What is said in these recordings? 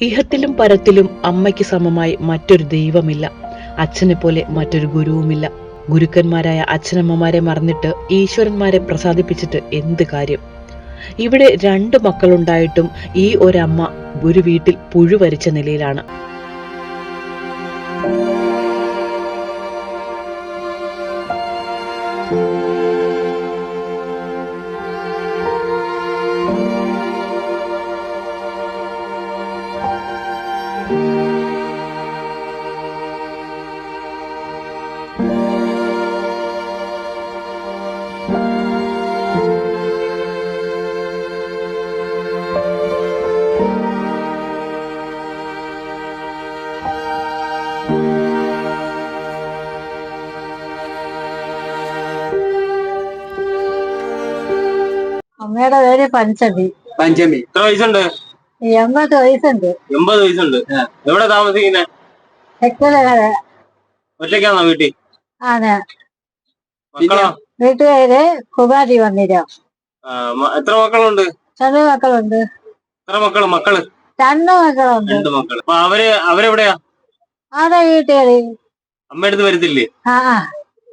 ഇഹത്തിലും പരത്തിലും അമ്മയ്ക്ക് സമമായി മറ്റൊരു ദൈവമില്ല. അച്ഛനെ പോലെ മറ്റൊരു ഗുരുവുമില്ല. ഗുരുക്കന്മാരായ അച്ഛനമ്മമാരെ മറന്നിട്ട് ഈശ്വരന്മാരെ പ്രസാദിപ്പിച്ചിട്ട് എന്ത് കാര്യം? ഇവിടെ രണ്ട് മക്കളുണ്ടായിട്ടും ഈ ഒരമ്മ ഒരു വീട്ടിൽ പുഴുവരിച്ച നിലയിലാണ്. അമ്മയുടെ പേര് പഞ്ചമി. പഞ്ചമി. എത്ര വയസ്സുണ്ട്? എൺപത് വയസ്സുണ്ട്. എൺപത് വയസ്സുണ്ട്. എവിടെ താമസിക്കുന്നെ? തെക്കലകര ഒറ്റയ്ക്കാണോ വീട്ടിൽ? ആണ്. മക്കളോ? വീട്ടുകാര് കുമാരി വന്നിരോ. എത്ര മക്കളുണ്ട്? രണ്ട് മക്കളുണ്ട്. എത്ര മക്കൾ? മക്കൾ? രണ്ട് മക്കളുണ്ട്. രണ്ട് മക്കൾ. അപ്പൊ അവർ അവരെവിടെയാ? അതെ വീട്ടുകാര്. അമ്മ എടുത്ത് വരത്തില്ലേ.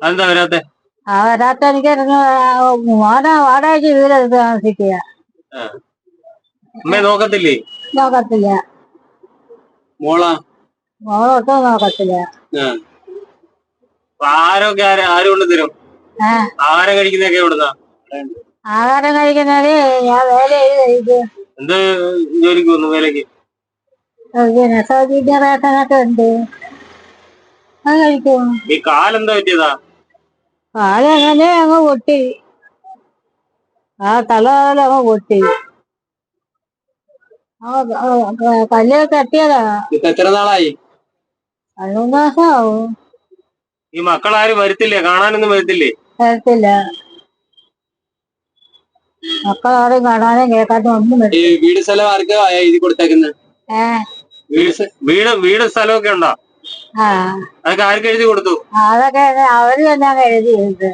അതെന്താ വരാത്തെ? ആ വരാത്ത എനിക്ക് മോനെ വാടകയ്ക്ക് വീടെടുത്ത് താമസിക്കുക. അമ്മേ നോക്കത്തില്ലേ? നോക്കത്തില്ല. മോളാ? മോളൊട്ടും നോക്കത്തില്ല. ആരൊക്കെ ആര് കൊണ്ട് തരും? ആഹാരം കഴിക്കുന്നൊക്കെ എവിടുന്നാ? ആഹാരം കഴിക്കുന്നത് ഞാൻ വേല ചെയ്ത് എന്ത് ജോലിക്ക് വന്നു വേലക്ക് റേഷനൊക്കെ ഉണ്ട്. അത് കഴിക്കും. ഈ കാലെന്താ പറ്റിയതാ? കാലങ്ങനെ അങ്ങ് പൊട്ടി? ആ തലകാലം അങ്ങ് പൊട്ടി. കല്ല് തട്ടിയതാ. ഇപ്പൊ എത്ര നാളായി? ഈ മക്കളാരും വരത്തില്ലേ? കാണാനൊന്നും വരത്തില്ലേ? വരത്തില്ല. മക്കളാരും കാണാനും കേൾക്കാനും ഒന്നും ഈ വീട് സ്ഥലം ആർക്കാ എഴുതി കൊടുത്തേക്കുന്നത് വീട് വീട് വീട് സ്ഥലമൊക്കെ ഉണ്ടോ? അതൊക്കെ ആർക്ക് എഴുതി കൊടുത്തു? അതൊക്കെ അവർ തന്നെ എഴുതിയത്. എഴുതി വെച്ച്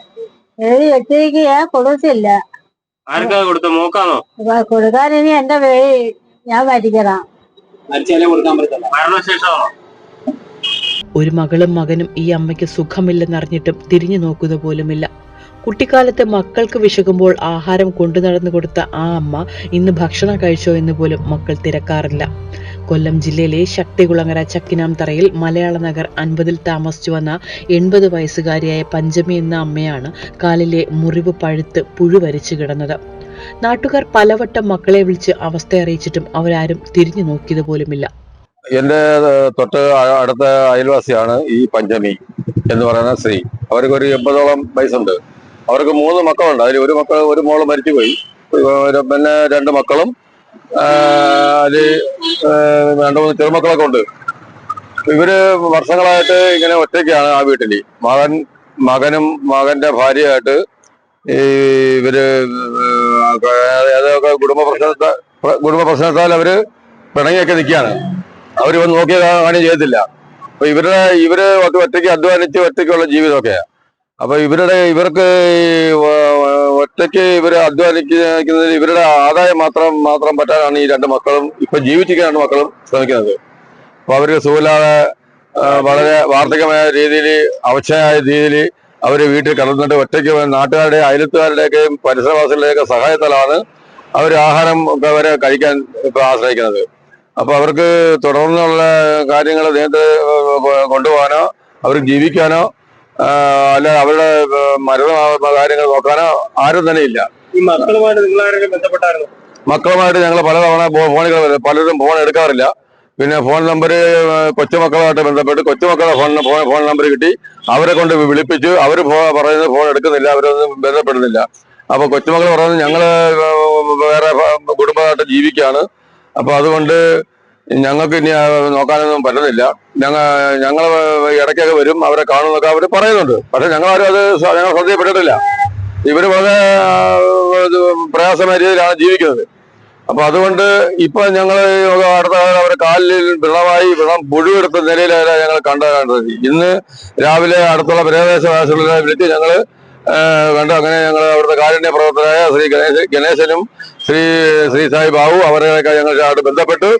എഴുതി വെച്ചിരിക്കുക കൊടുത്തില്ല. ആർക്കാ കൊടുത്തു മോക്കാണോ? കൊടുക്കാൻ ഇനി എന്റെ പേര് ഞാൻ മരിക്കണം. മരണശേഷമാണോ? ഒരു മകളും മകനും ഈ അമ്മയ്ക്ക് സുഖമില്ലെന്നറിഞ്ഞിട്ടും തിരിഞ്ഞു നോക്കുക പോലുമില്ല. കുട്ടിക്കാലത്ത് മക്കൾക്ക് വിശക്കുമ്പോൾ ആഹാരം കൊണ്ടു നടന്നു കൊടുത്ത ആ അമ്മ ഇന്ന് ഭക്ഷണം കഴിച്ചോ എന്ന് പോലും മക്കൾ തിരക്കാറില്ല. കൊല്ലം ജില്ലയിലെ ശക്തികുളങ്ങര ചക്കിനാംതറയിൽ മലയാള നഗർ അൻപതിൽ താമസിച്ചു വന്ന എൺപത് വയസ്സുകാരിയായ പഞ്ചമി എന്ന അമ്മയാണ് കാലിലെ മുറിവ് പഴുത്ത് പുഴുവരിച്ചു കിടന്നത്. നാട്ടുകാർ പലവട്ടം മക്കളെ വിളിച്ച് അവസ്ഥ അറിയിച്ചിട്ടും അവരാരും തിരിഞ്ഞു നോക്കിയത് പോലുമില്ല. എന്റെ തൊട്ട് അടുത്ത അയൽവാസിയാണ് ഈ പഞ്ചമി എന്ന് പറയുന്ന സ്ത്രീ. അവർക്ക് ഒരു എൺപതോളം വയസ്സുണ്ട്. അവർക്ക് മൂന്ന് മക്കളുണ്ട്. അതിൽ ഒരു മക്കൾ ഒരു മോൾ മരിച്ചുപോയി. പിന്നെ രണ്ട് മക്കളും അതിൽ രണ്ടു മൂന്ന് ചെറുമക്കളൊക്കെ ഉണ്ട്. ഇവർ വർഷങ്ങളായിട്ട് ഇങ്ങനെ ഒറ്റയ്ക്കാണ് ആ വീട്ടിൽ മകൻ മകനും മകന്റെ ഭാര്യയായിട്ട് ഈ ഇവർ ഏതൊക്കെ കുടുംബ പ്രശ്നത്തെ കുടുംബ പ്രശ്നത്താൽ അവർ പിണങ്ങിയൊക്കെ നിൽക്കുകയാണ്. അവർ നോക്കിയ കാര്യം ചെയ്യത്തില്ല. അപ്പൊ ഇവരുടെ ഇവർ ഒറ്റയ്ക്ക് അധ്വാനിച്ച് ഒറ്റയ്ക്കുള്ള ജീവിതമൊക്കെയാ. അപ്പൊ ഇവരുടെ ഇവർക്ക് ഒറ്റയ്ക്ക് ഇവർ അധ്വാനിക്കുന്നതിൽ ഇവരുടെ ആദായം മാത്രം മാത്രം പറ്റാനാണ് ഈ രണ്ട് മക്കളും ഇപ്പൊ ജീവിച്ചിരിക്കുന്ന രണ്ട് മക്കളും ശ്രമിക്കുന്നത്. അപ്പൊ അവർക്ക് സുഖമില്ലാതെ വളരെ വാർദ്ധകമായ രീതിയിൽ അവശയായ രീതിയിൽ അവർ വീട്ടിൽ കടന്നിട്ട് ഒറ്റയ്ക്ക് നാട്ടുകാരുടെ അയലത്തുകാരുടെയൊക്കെയും പരിസരവാസികളുടെയൊക്കെ സഹായത്താലാണ് അവർ ആഹാരം അവരെ കഴിക്കാൻ ഇപ്പൊ ആശ്രയിക്കുന്നത്. അപ്പൊ അവർക്ക് തുടർന്നുള്ള കാര്യങ്ങൾ നേരത്തെ കൊണ്ടുപോകാനോ അവർക്ക് ജീവിക്കാനോ അല്ല അവരുടെ മരണകാര്യങ്ങൾ കാര്യങ്ങൾ നോക്കാനോ ആരും തന്നെ ഇല്ല. മക്കളുമായിട്ട് ഞങ്ങൾ പലതവണ തവണ ഫോണുകൾ പലരും ഫോൺ എടുക്കാറില്ല. പിന്നെ ഫോൺ നമ്പർ കൊച്ചുമക്കളുമായിട്ട് ബന്ധപ്പെട്ട് കൊച്ചുമക്കളുടെ ഫോൺ ഫോൺ ഫോൺ നമ്പർ കിട്ടി. അവരെ കൊണ്ട് വിളിപ്പിച്ചു അവർ പറയുന്നത് ഫോൺ എടുക്കുന്നില്ല അവരൊന്നും ബന്ധപ്പെടുന്നില്ല. അപ്പൊ കൊച്ചുമക്കൾ പറയുന്നത് ഞങ്ങൾ വേറെ കുടുംബമായിട്ട് ജീവിക്കുകയാണ് അപ്പൊ അതുകൊണ്ട് ഞങ്ങൾക്ക് ഇനി നോക്കാനൊന്നും പറ്റുന്നില്ല. ഞങ്ങൾ ഞങ്ങൾ ഇടയ്ക്കൊക്കെ വരും അവരെ കാണുന്നൊക്കെ അവർ പറയുന്നുണ്ട്. പക്ഷെ ഞങ്ങളാരും അത് ഞങ്ങൾ ശ്രദ്ധയപ്പെട്ടിട്ടില്ല ഇവർ വളരെ പ്രയാസമായ രീതിയിലാണ് ജീവിക്കുന്നത്. അപ്പൊ അതുകൊണ്ട് ഇപ്പൊ ഞങ്ങൾ അടുത്ത കാലം അവരെ കാലിൽ വെള്ളമായി വെള്ളം പുഴുവെടുത്ത നിലയിലാണ് ഞങ്ങൾ കണ്ട കണ്ടത് ഇന്ന് രാവിലെ അടുത്തുള്ള പ്രദേശവാസികളെ വിളിച്ച് ഞങ്ങൾ കണ്ടു. അങ്ങനെ ഞങ്ങൾ അവരുടെ കാരുണ്യ പ്രവർത്തകരായ ശ്രീ ഗണേശ ഗണേശനും ശ്രീ ശ്രീ സായി ബാബു അവരെയൊക്കെ ഞങ്ങൾ ബന്ധപ്പെട്ട്.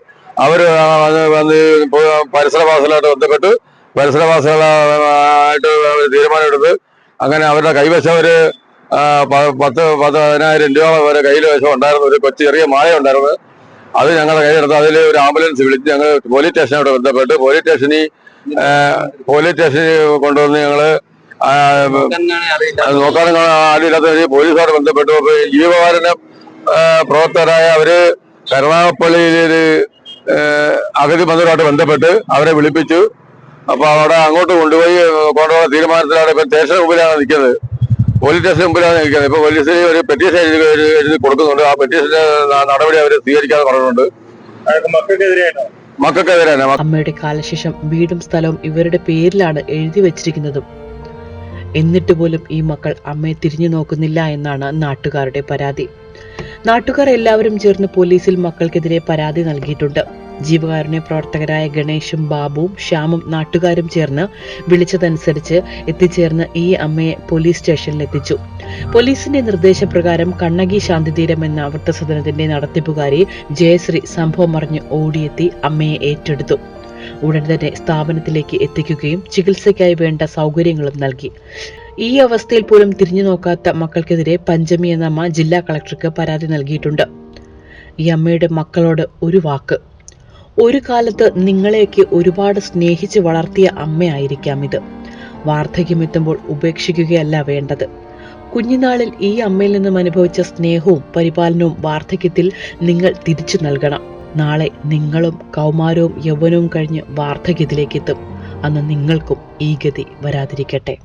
അവർ വന്ന് പരിസരവാസികളായിട്ട് ബന്ധപ്പെട്ട് പരിസരവാസികളായിട്ട് തീരുമാനമെടുത്ത് അങ്ങനെ അവരുടെ കൈവശം ഒരു പത്ത് പതിനായിരം രൂപ വരെ കയ്യിൽ വശം ഉണ്ടായിരുന്നു. ഒരു കൊച്ചു ചെറിയ മായ ഉണ്ടായിരുന്നു. അത് ഞങ്ങളുടെ കയ്യിലെടുത്ത് അതിൽ ഒരു ആംബുലൻസ് വിളിച്ച് ഞങ്ങൾ പോലീസ് സ്റ്റേഷനോട് ബന്ധപ്പെട്ട് പോലീസ് സ്റ്റേഷനിൽ പോലീസ് സ്റ്റേഷനിൽ കൊണ്ടുവന്ന് അത് നോക്കാനും ആരുമില്ലാത്ത പോലീസുകാർ ബന്ധപ്പെട്ടു. ജീവകാരുണ്യ പ്രവർത്തകരായ അവർ കരുണാപ്പള്ളിയിലൊരു അഗതി ബന്ധുമായിട്ട് ബന്ധപ്പെട്ട് അവരെ വിളിപ്പിച്ചു. അപ്പൊ അവിടെ അങ്ങോട്ട് കൊണ്ടുപോയി കൊണ്ടുപോകുന്ന തീരുമാനത്തിലാണ് ഇപ്പൊ സ്റ്റേഷന് മുമ്പിലാണ് നിൽക്കുന്നത്. പോലീസ് സ്റ്റേഷന് മുമ്പിലാണ് നിൽക്കുന്നത്. ഇപ്പൊ പോലീസിന് ഒരു പെറ്റീഷൻ എഴുതി എഴുതി കൊടുക്കുന്നുണ്ട്. ആ പെറ്റീഷന്റെ നടപടി അവർ സ്വീകരിക്കാതെ പറഞ്ഞിട്ടുണ്ട്. മക്കൾക്കെതിരെയാണോ? മക്കൾക്കെതിരെ അമ്മയുടെ കാലശേഷം വീടും സ്ഥലവും ഇവരുടെ പേരിലാണ് എഴുതി വച്ചിരിക്കുന്നതും. എന്നിട്ട് പോലും ഈ മക്കൾ അമ്മയെ തിരിഞ്ഞു നോക്കുന്നില്ല എന്നാണ് നാട്ടുകാരുടെ പരാതി. നാട്ടുകാർ എല്ലാവരും ചേർന്ന് പോലീസിൽ മക്കൾക്കെതിരെ പരാതി നൽകിയിട്ടുണ്ട്. ജീവകാരുണ്യ പ്രവർത്തകരായ ഗണേഷും ബാബുവും ശ്യാമും നാട്ടുകാരും ചേർന്ന് വിളിച്ചതനുസരിച്ച് എത്തിച്ചേർന്ന് ഈ അമ്മയെ പോലീസ് സ്റ്റേഷനിൽ എത്തിച്ചു. പോലീസിന്റെ നിർദ്ദേശപ്രകാരം കണ്ണകി ശാന്തിതീരം എന്ന വൃത്തസദനത്തിന്റെ നടത്തിപ്പുകാരി ജയശ്രീ സംഭവം അറിഞ്ഞ് ഓടിയെത്തി അമ്മയെ ഏറ്റെടുത്തു. ഉടൻ തന്നെ സ്ഥാപനത്തിലേക്ക് എത്തിക്കുകയും ചികിത്സയ്ക്കായി വേണ്ട സൗകര്യങ്ങളും നൽകി. ഈ അവസ്ഥയിൽ പോലും തിരിഞ്ഞു നോക്കാത്ത മക്കൾക്കെതിരെ പഞ്ചമി എന്ന അമ്മ ജില്ലാ കളക്ടർക്ക് പരാതി നൽകിയിട്ടുണ്ട്. ഈ അമ്മയുടെ മക്കളോട് ഒരു വാക്ക്. ഒരു കാലത്ത് നിങ്ങളെയൊക്കെ ഒരുപാട് സ്നേഹിച്ച് വളർത്തിയ അമ്മയായിരിക്കാം ഇത്. വാർദ്ധക്യമെത്തുമ്പോൾ ഉപേക്ഷിക്കുകയല്ല വേണ്ടത്. കുഞ്ഞുനാളിൽ ഈ അമ്മയിൽ നിന്നും അനുഭവിച്ച സ്നേഹവും പരിപാലനവും വാർദ്ധക്യത്തിൽ നിങ്ങൾ തിരിച്ചു നൽകണം. നാളെ നിങ്ങളും കൗമാരവും യൗവനവും കഴിഞ്ഞ് വാർദ്ധക്യത്തിലേക്ക് എത്തും അന്ന് നിങ്ങൾക്കും ഈ ഗതി വരാതിരിക്കട്ടെ.